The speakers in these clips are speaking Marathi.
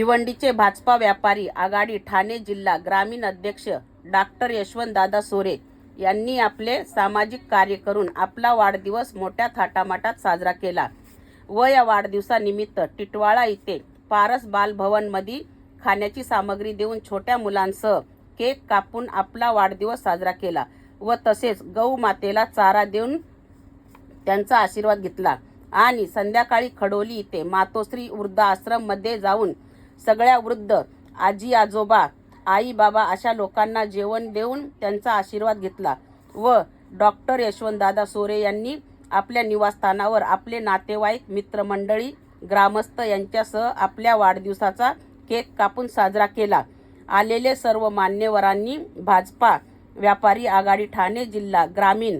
भिवंडीचे भाजपा व्यापारी आघाडी ठाणे जिल्हा ग्रामीण अध्यक्ष डॉक्टर यशवंत दादा सोरे यांनी आपले सामाजिक कार्य करून आपला वाढदिवस मोठ्या थाटामाटात साजरा केला. व या वाढदिवसानिमित्त टिटवाळा इथे पारस बालभवनमध्ये खाण्याची सामग्री देऊन छोट्या मुलांसह केक कापून आपला वाढदिवस साजरा केला व तसेच गौ मातेला चारा देऊन त्यांचा आशीर्वाद घेतला. आणि संध्याकाळी खडोली इथे मातोश्री वृद्धाश्रममध्ये जाऊन सगळ्या वृद्ध आजी आजोबा आई बाबा अशा लोकांना जेवण देऊन त्यांचा आशीर्वाद घेतला व डॉक्टर यशवंतदादा सोरे यांनी आपल्या निवासस्थानावर आपले नातेवाईक मित्रमंडळी ग्रामस्थ यांच्यासह आपल्या वाढदिवसाचा केक कापून साजरा केला. आलेले सर्व मान्यवरांनी भाजपा व्यापारी आघाडी ठाणे जिल्हा ग्रामीण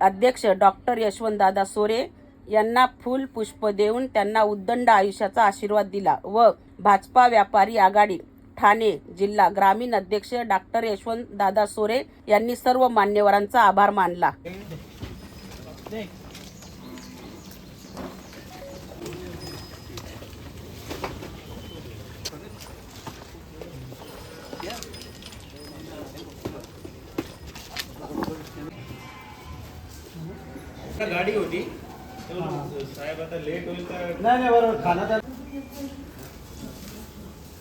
अध्यक्ष डॉक्टर यशवंतदादा सोरे यांना फूल पुष्प देऊन त्यांना उद्दंड आयुष्याचा आशीर्वाद दिला व भाजपा व्यापारी आघाडी ठाणे जिल्हा ग्रामीण अध्यक्ष डॉक्टर यशवंत दादा सोरे यांनी सर्व मान्यवरांचा आभार मानला. गाडी होती. साहेब आता लेट होईल तर नाही नाही बरोबर. खाना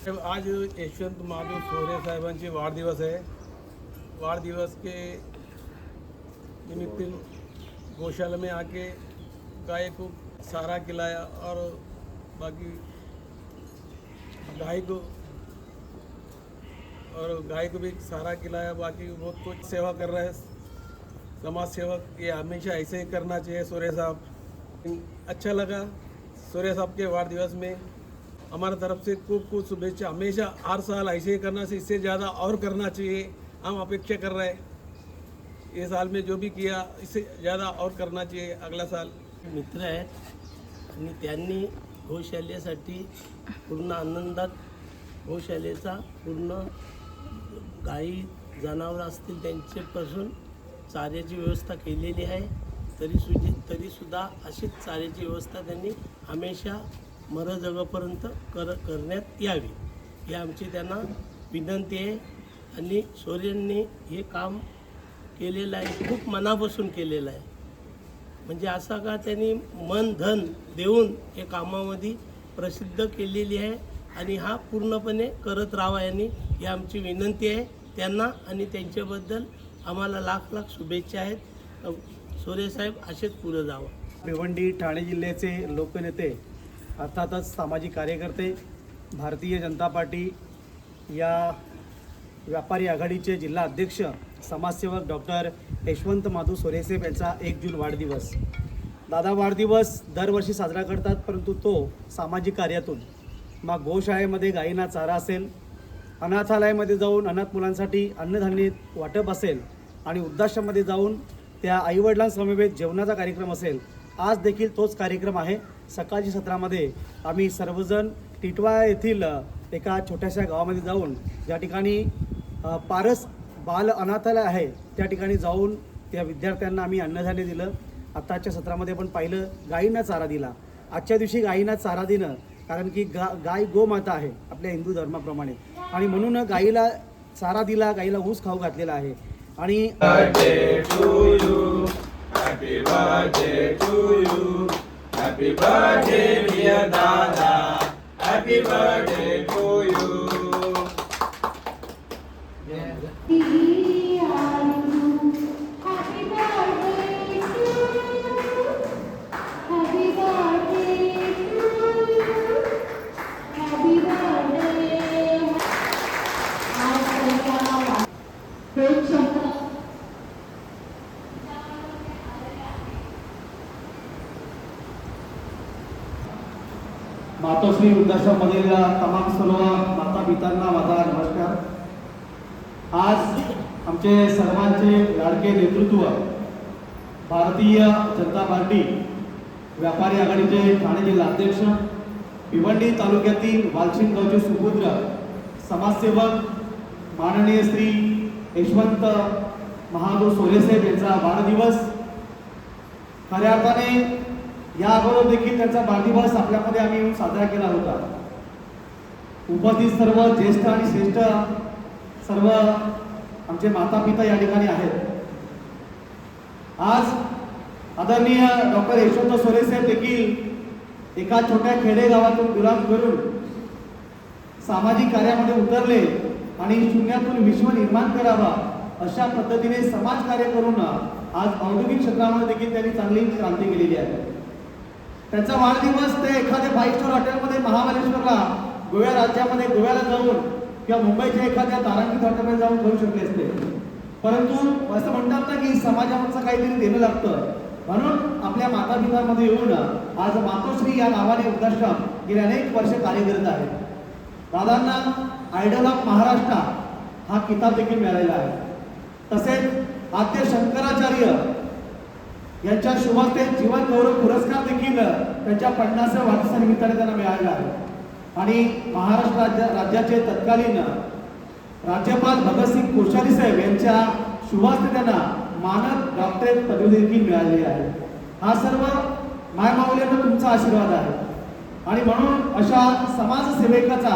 आज यशवंत महादेव सोरे साहेबांचे वाढदिवस आहे. वाढदिवस के निमित्त गौशाला में आके गाय को सारा खिलाया और बाकी गाय को और गाय को भी सारा खिलाया। बाकी बहुत कुछ सेवा कर रहे हैं। समाज सेवक ये हमेशा ऐसे ही करना चाहिए सूर्य साहब। अच्छा लगा सूर्य साहब के वार दिवस में। हमारे तरफ से खूब खूब शुभेच्छा। हमेशा हर साल ऐसे ही करना चाहिए इससे ज़्यादा और करना चाहिए। हम अपेक्षा कर रहे हैं। ये साल में जो भी किया इससे ज़्यादा और करना चाहिए अगला साल। मित्र आहेत आणि त्यांनी गोशालेसाठी पूर्ण आनंदात गोशालेचा पूर्ण गाई जनावरं असतील त्यांच्यापासून चाऱ्याची व्यवस्था केलेली आहे. तरी सुजी तरीसुद्धा अशीच चाऱ्याची व्यवस्था त्यांनी हमेशा मरजगापर्यंत कर करण्यात यावी. ही आमची त्यांना विनंती आहे. आणि सूर्यांनी हे काम केलेलं आहे खूप मनापासून केलेलं आहे. म्हणजे असा का त्यांनी मन धन देऊन हे कामामध्ये प्रसिद्ध केलेली आहे आणि हा पूर्णपणे करत राहावा यांनी ही आमची विनंती आहे. त्यांना आणि त्यांच्याबद्दल आम्हाला लाख लाख शुभेच्छा आहेत. सूर्यसाहेब असेच पुढं जावं. भिवंडी ठाणे जिल्ह्याचे लोकनेते अर्थातच सामाजिक कार्यकर्ते भारतीय जनता पार्टी या व्यापारी आघाडीचे जिल्हा अध्यक्ष समाजसेवक डॉक्टर यशवंत माधू सोरेसेब यांचा एक जून वाढदिवस. दादा वाढदिवस दरवर्षी साजरा करतात परंतु तो सामाजिक कार्यातून. मग गोशाळेमध्ये गायींना चारा असेल अनाथालयामध्ये जाऊन अनाथ मुलांसाठी अन्नधान्य वाटप असेल आणि वृद्धाश्रममध्ये जाऊन त्या आईवडिलांसमवेत जेवणाचा कार्यक्रम असेल आज देखील तोच कार्यक्रम आहे. सकाळच्या सत्रामध्ये आम्ही सर्वजण टिटवा येथील एका छोट्याशा गावामध्ये जाऊन ज्या ठिकाणी पारस बाल अनाथालय आहे त्या ठिकाणी जाऊन त्या विद्यार्थ्यांना आम्ही अन्नधान्य दिलं. आत्ताच्या सत्रामध्ये पण पाहिलं गायींना चारा दिला. आजच्या दिवशी गायींना चारा देणं कारण की गा गाय गोमाता आहे आपल्या हिंदू धर्माप्रमाणे. आणि म्हणून गाईला चारा दिला गाईला ऊस खाऊ घातलेला आहे. आणि Happy birthday, dear Dada. Happy birthday to लाडके नेतृत्व भारतीय जनता पार्टी व्यापारी आघाडीचे ठाणे जिल्हा अध्यक्ष भिवंडी तालुक्यातील वालशिंद गावचे सुपुत्र समाजसेवक माननीय श्री यशवंत महादेव सोलेसाहेब यांचा वाढदिवस. खऱ्या अर्थाने या अगोदर देखील त्यांचा वाढदिवस आपल्यामध्ये आम्ही येऊन साजरा केला होता. उपस्थित सर्व ज्येष्ठ आणि श्रेष्ठ सर्व आमचे माता पिता या ठिकाणी आहेत. आज आदरणीय डॉक्टर यशवंत सोरेसाहेब देखील एका छोट्या खेडेगावातून गुलाम करून सामाजिक कार्यामध्ये उतरले आणि शून्यातून विश्व निर्माण करावा अशा पद्धतीने समाजकार्य करून आज औद्योगिक क्षेत्रामध्ये देखील त्यांनी चांगली क्रांती केलेली आहे. त्यांचा वाढदिवस ते एखाद्या फाईव्ह स्टार हॉटेलमध्ये महाबळेश्वरला गोव्या राज्यामध्ये गोव्याला जाऊन किंवा मुंबईच्या एखाद्या तारांकित हॉटेलमध्ये जाऊन करू शकले असते. परंतु असं म्हणतात ना की समाजाचं काहीतरी देणं लागतं. म्हणून आपल्या माता पितामध्ये येऊन आज मातोश्री या नावाने वृद्धाश्रम गेले अनेक वर्ष कार्य करत आहे दादांना आयडल ऑफ महाराष्ट्र हा किताब देखील मिळालेला आहे. तसेच आद्य शंकराचार्य यांच्या शुभस्ते जीवन गौरव पुरस्कार देखील त्यांच्या पन्नासव्या वाढदिवसानिमित्ताने त्यांना मिळालेला आहे. आणि महाराष्ट्र राज्य राज्याचे तत्कालीन राज्यपाल भगतसिंग कोश्यारी साहेब यांच्या शुभस्ते त्यांना मानद डॉक्टरेट पदवी देखील मिळालेली आहे. हा सर्व मायमाऊल्यांना तुमचा आशीर्वाद आहे. आणि म्हणून अशा समाजसेविकाचा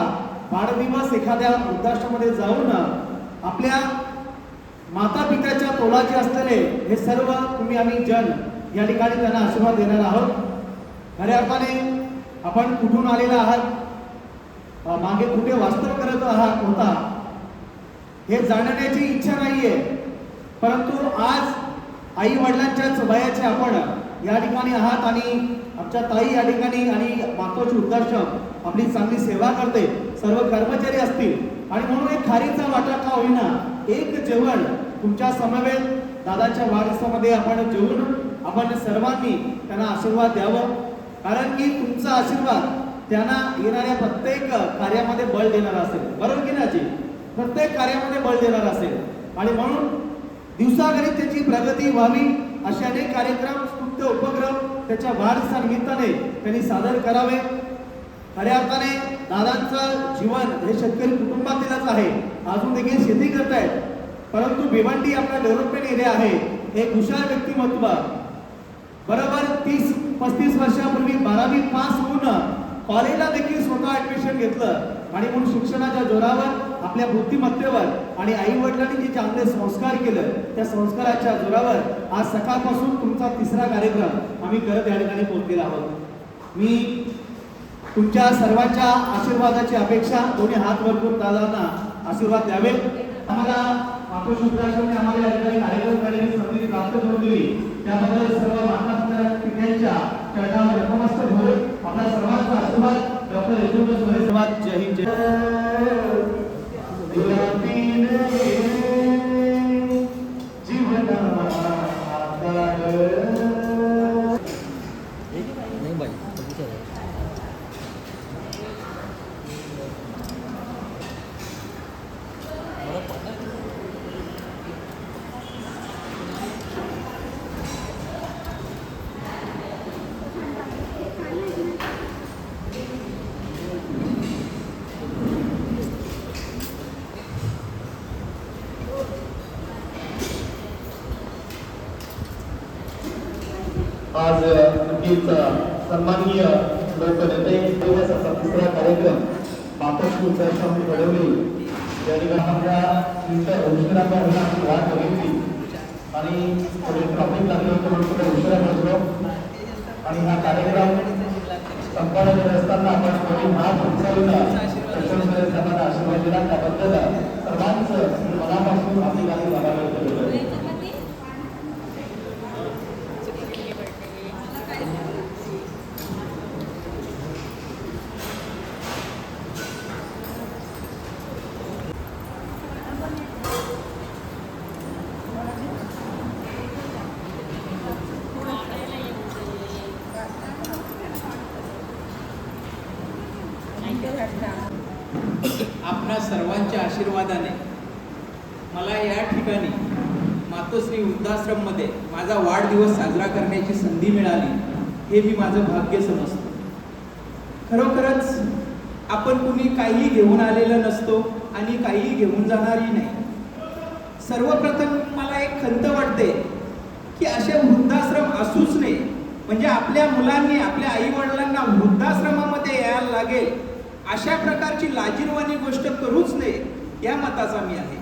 वाढदिवस एखाद्या वृद्धाश्रमामध्ये जाऊन आपल्या माता पित्याच्या तोलाचे असलेले हे सर्व तुम्ही आम्ही जन या ठिकाणी त्यांना आशीर्वाद देणार आहोत. खऱ्या अर्थाने आपण कुठून आलेला आहात? मागे कुठे वास्तव करत आहात होता हे जाणण्याची इच्छा नाहीये. परंतु आज आई वडिलांच्याच वयाचे आपण या ठिकाणी आहात आणि आमच्या ताई या ठिकाणी आणि मातोची उद्दर्शक आपली चांगली सेवा करते. सर्व कर्मचारी असतील. आणि म्हणून एक खारीचा वाटा का होईना एक जेवण तुमच्या समवेत दादाच्या वारसामध्ये आपण जेवून आपण सर्वांनी त्यांना आशीर्वाद द्यावं. कारण की तुमचा आशीर्वाद त्यांना येणाऱ्या प्रत्येक कार्यामध्ये बळ देणार असेल. बरोबर की नाही प्रत्येक कार्यामध्ये बळ देणार असेल. आणि म्हणून दिवसागणिक त्याची प्रगती व्हावी असे अनेक कार्यक्रम स्तुत्य उपक्रम त्याच्या वाढदिवसानिमित्ताने त्यांनी सादर करावे. खऱ्या अर्थाने दादांचं जीवन हे शेतकरी कुटुंबातीलच आहे. अजून देखील शेती करतायत परंतु भिवंडी आपला डेव्हलपमेंट एरिया आहे. हे हुशार व्यक्तिमत्व. बरोबर तीस पस्तीस वर्षापूर्वी बारावी पास होऊन कॉलेजला देखील स्वतः ऍडमिशन घेतलं. आणि म्हणून शिक्षणाच्या जोरावर आपल्या बुद्धिमत्तेवर आणि आई वडिलांनी जे चांगले संस्कार केलं त्या संस्काराच्या जोरावर आज सकाळपासून तुमचा तिसरा कार्यक्रम आम्ही करत या ठिकाणी पोहोचलेला आहोत. मी तुमच्या सर्वांच्या आशीर्वादाची अपेक्षा दोन्ही हात वर करून दादांना आशीर्वाद द्यावे. आम्हाला आपल्या आम्हाला या ठिकाणी कार्यक्रम करण्याची संधी प्राप्त करून दिली. त्याबद्दल सर्व चरणावर नतमस्तक होऊन आपला सर्वांचा आशीर्वाद डॉक्टर यशवंत सर्वात जय हिंद जय आज नक्कीच सन्माननीय लोकनेते दिवस असा तिसरा कार्यक्रम मातोश्री स्वामी घडवली. या ठिकाणी आपल्या तुमच्या उशिराचा होणं आम्ही वाट बघितली. आणि थोडी ट्रॉफिक लागली होती म्हणून थोडं उशिरा पोहोचलो आणि हा कार्यक्रम संपादन करत असताना आपण थोडी हात उचलून यशवंत साहेबांना आशीर्वाद दिला. त्याबद्दल सर्वांचं मनापासून आपली काही आभार. आपणा सर्वांच्या आशीर्वादाने मला या ठिकाणी मातोश्री वृद्धाश्रममध्ये माझा वाढदिवस साजरा करण्याची संधी मिळाली हे मी माझं भाग्य समजतो. खरोखरच आपण कुणी काहीही घेऊन आलेलं नसतो आणि काहीही घेऊन जाणारही नाही. सर्वप्रथम मला एक खंत वाटते की असे वृद्धाश्रम असूच नये म्हणजे आपल्या मुलांनी आपल्या आई वडिलांना वृद्धाश्रमामध्ये यायला लागेल अशा प्रकारची लाजीरवाणी गोष्ट करूच नये या मताचा मी आहे.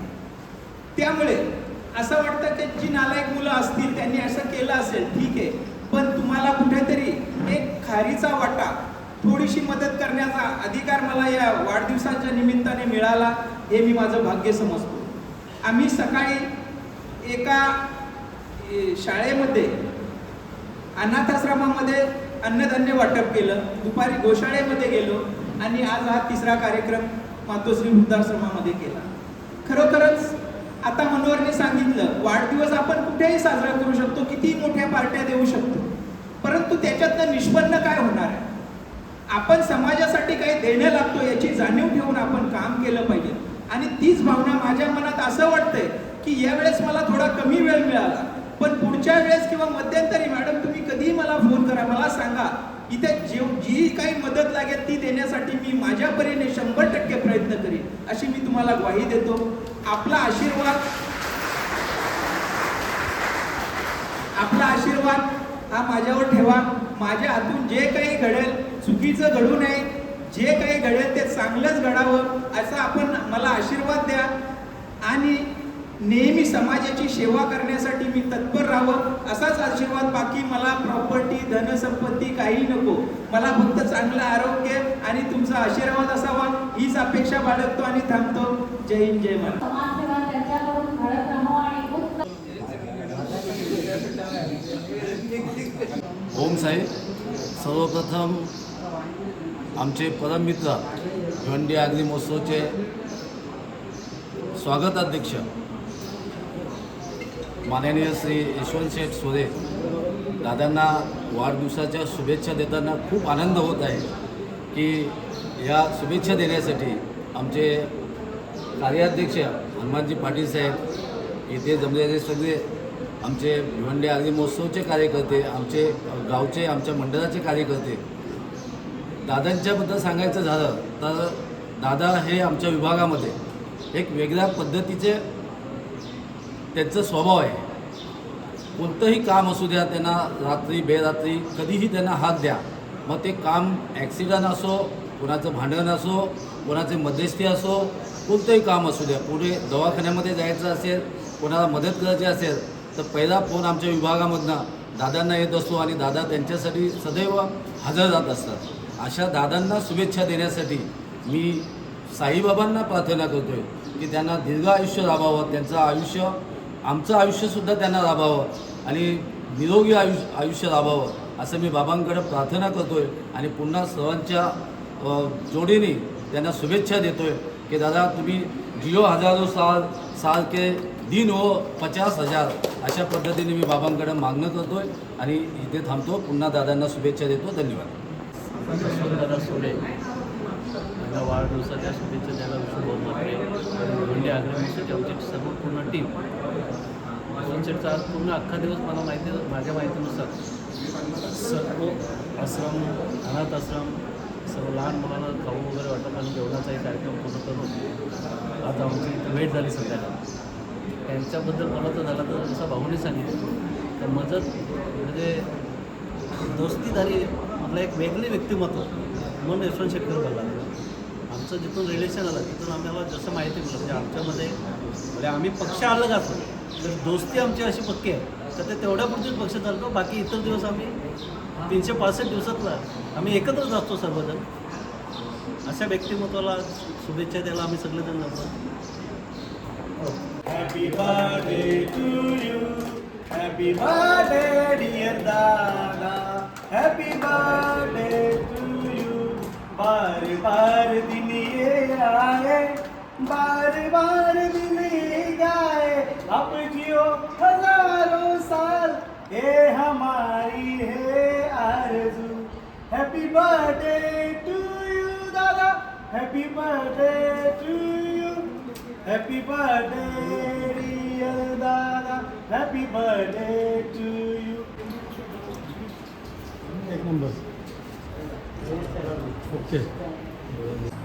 त्यामुळे असं वाटतं की जी नालायक मुलं असतील त्यांनी असं केलं असेल ठीक आहे. पण तुम्हाला कुठेतरी एक खारीचा वाटा थोडीशी मदत करण्याचा अधिकार मला या वाढदिवसाच्या निमित्ताने मिळाला हे मी माझं भाग्य समजतो. आम्ही सकाळी एका शाळेमध्ये अनाथाश्रमामध्ये अन्नधान्य वाटप केलं. दुपारी गोशाळेमध्ये गेलो. आणि आज हा तिसरा कार्यक्रम मातोश्री वृद्धाश्रमामध्ये केला. खरोखरच आता मनोहरने सांगितलं वाढदिवस आपण कुठेही साजरा करू शकतो किती मोठ्या पार्ट्या देऊ शकतो. परंतु त्याच्यातनं निष्पन्न काय होणार आहे? आपण समाजासाठी काही देणं लागतो याची जाणीव ठेवून आपण काम केलं पाहिजे. आणि तीच भावना माझ्या मनात असं वाटतंय की यावेळेस मला थोडा कमी वेळ मिळाला. पण पुढच्या वेळेस किंवा मध्यंतरी मॅडम तुम्ही कधीही मला फोन करा मला सांगा. इथे जेव जी काही मदत लागेल ती देण्यासाठी मी माझ्या परीने शंभर टक्के प्रयत्न करेन अशी मी तुम्हाला ग्वाही देतो. आपला आशीर्वाद आपला आशीर्वाद हा माझ्यावर ठेवा. माझ्या हातून जे काही घडेल चुकीचं घडू नये. जे काही घडेल ते चांगलंच घडावं असा आपण मला आशीर्वाद द्या. आणि नेहमी समाजाची सेवा करण्यासाठी मी तत्पर राहावं असाच आशीर्वाद बाकी मला प्रॉपर्टी धनसंपत्ती काही नको. मला फक्त चांगलं आरोग्य आणि तुमचा आशीर्वाद असावा हीच अपेक्षा बाळगतो आणि थांबतो. जय हिंद जय महाराज ओम साई. सर्वप्रथम आमचे परममित्र भिवंडी आगरी महोत्सवचे स्वागत अध्यक्ष माननीय श्री यशवंत शेठ सोरे. दादांना वाढदिवसाच्या शुभेच्छा देताना खूप आनंद होत आहे की या शुभेच्छा देण्यासाठी आमचे कार्याध्यक्ष हनुमानजी पाटील साहेब इथे जमलेले सगळे आमचे भिवंडी आगरी महोत्सवचे कार्यकर्ते आमचे गावचे आमच्या मंडळाचे कार्यकर्ते. दादांच्याबद्दल सांगायचं झालं तर दादा हे आमच्या विभागामध्ये एक वेगळ्या पद्धतीचे त्यांचा स्वभाव आहे. कोणतंही काम असू द्या त्यांना रात्री बेरात्री कधीही त्यांना हात द्या. मग ते काम ॲक्सिडंट असो कोणाचं भांडण असो कोणाचे मध्यस्थी असो कोणतंही काम असू द्या. पुढे दवाखान्यामध्ये जायचं असेल कोणाला मदत करायची असेल तर पहिला फोन आमच्या विभागामधनं दादांना येत असतो आणि दादा त्यांच्यासाठी सदैव हजर राहत असतात. अशा दादांना शुभेच्छा देण्यासाठी मी साईबाबांना प्रार्थना करतो आहे की त्यांना दीर्घ आयुष्य लाभावं त्यांचं आयुष्य आमचं आयुष्यसुद्धा त्यांना लाभावं आणि निरोगी आयुष्य आयुष्य लाभावं असं मी बाबांकडे प्रार्थना करतो आहे आणि पुन्हा सर्वांच्या जोडीने त्यांना शुभेच्छा देतो आहे की दादा तुम्ही जिओ हजारो साल साल के दिन हो पचास हजार अशा पद्धतीने मी बाबांकडे मागणं करतो आहे आणि इथे थांबतो. पुन्हा दादांना शुभेच्छा देतो. धन्यवाद. दादा सोडे माझ्या वाढदिवसाच्या शुभेच्छा द्यायला विष्णू बहुत म्हणजे आग्रह सर्व पूर्ण टीम सेटचा आज पूर्ण अख्खा दिवस मला माहिती माझ्या माहितीनुसार. सर्व आश्रम अनाथ आश्रम सर्व लहान मुलांना खाऊ वगैरे वाटप आणि जेवणाचाही कार्यक्रम पूर्ण करून आज आमची इथं भेट झाली सध्याला. त्यांच्याबद्दल मला तर झाला तर जसं भाऊने सांगितलं. तर मदत म्हणजे दोस्ती झाली आपलं एक वेगळे व्यक्तिमत्व. म्हणून यशवंत शेटकर बोलला. आमचं जिथून रिलेशन आलं तिथून आम्हाला जसं माहिती मिळलं म्हणजे आमच्यामध्ये म्हणजे आम्ही पक्ष अलग असतो तर दोस्ती आमची अशी पक्की आहे तर ते तेवढ्यापुरतीच पक्ष चालतो. बाकी इतर दिवस आम्ही तीनशे पासष्ट दिवसातला आम्ही एकत्रच असतो सर्वजण. अशा व्यक्तिमत्वाला शुभेच्छा द्यायला आम्ही सगळेजण जातो. हो. Happy birthday to you Happy birthday, dear Dada. Happy birthday to you. बार बार दिन ये birthday to you, Dada. Happy birthday to you. Happy birthday, dear Dada. Happy birthday to you. Take number. Okay.